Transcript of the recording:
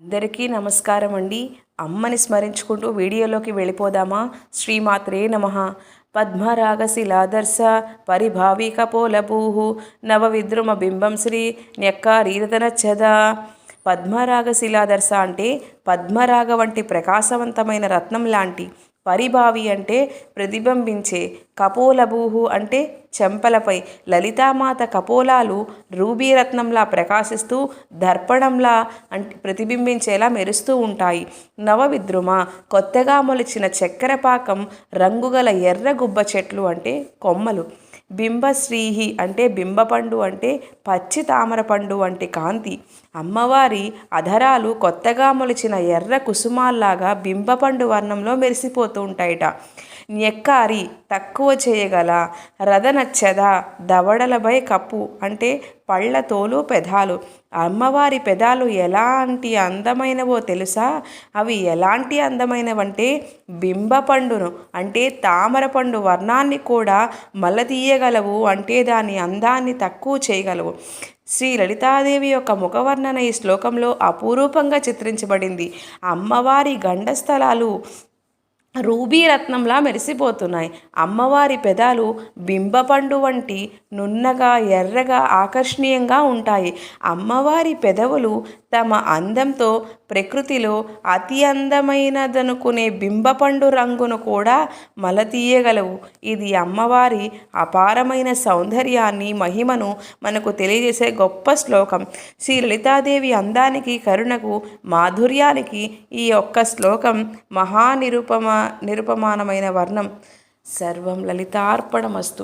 అందరికీ నమస్కారం అండి. అమ్మని స్మరించుకుంటూ వీడియోలోకి వెళ్ళిపోదామా? శ్రీమాత్రే నమ. పద్మరాగశిలాదర్శ పరిభావిక పోలభూ నవ విద్రుమ బింబం శ్రీ న్యక్కారీరదనచ్చద పద్మరాగశిలాదర్శ అంటే పద్మరాగ వంటి ప్రకాశవంతమైన రత్నం లాంటి పరిభావి అంటే ప్రతిబింబించే కపోలభూహు అంటే చెంపలపై లలితామాత కపోలాలు రూబీరత్నంలా ప్రకాశిస్తూ దర్పణంలా అంటే ప్రతిబింబించేలా మెరుస్తూ ఉంటాయి. నవవిద్రుమ కొత్తగా మొలిచిన చక్కెర పాకం రంగుగల ఎర్ర గుబ్బ చెట్లు అంటే కొమ్మలు. బింబశ్రీహి అంటే బింబపండు అంటే పచ్చి తామర పండు వంటి కాంతి. అమ్మవారి అధరాలు కొత్తగా మొలిచిన ఎర్ర కుసుమాల్లాగా బింబపండు వర్ణంలో మెరిసిపోతూ ఉంటాయట. నెక్కారి తక్కువ చేయగల రథనచ్చద దవడలపై కప్పు అంటే పళ్ళ తోలు పెదాలు. అమ్మవారి పెదాలు ఎలాంటి అందమైనవో తెలుసా? అవి ఎలాంటి అందమైనవంటే బింబపండును అంటే తామర పండు వర్ణాన్ని కూడా మలతీయగలవు. అంటే దాని అందాన్ని తక్కువ చేయగలవు. శ్రీ లలితాదేవి యొక్క ముఖవర్ణన ఈ శ్లోకంలో అపురూపంగా చిత్రించబడింది. అమ్మవారి గండస్థలాలు రూబీ రత్నంలా మెరిసిపోతున్నాయి. అమ్మవారి పెదాలు బింబపండు వంటి నున్నగా ఎర్రగా ఆకర్షణీయంగా ఉంటాయి. అమ్మవారి పెదవులు తమ అందంతో ప్రకృతిలో అతి అందమైనదనుకునే బింబపండు రంగును కూడా మలతీయగలవు. ఇది అమ్మవారి అపారమైన సౌందర్యాన్ని మహిమను మనకు తెలియజేసే గొప్ప శ్లోకం. శ్రీ లలితాదేవి అందానికి కరుణకు మాధుర్యానికి ఈ ఒక్క శ్లోకం మహానిరుపమ నిరుపమానమైన వర్ణం. సర్వం లలితార్పణమస్తు.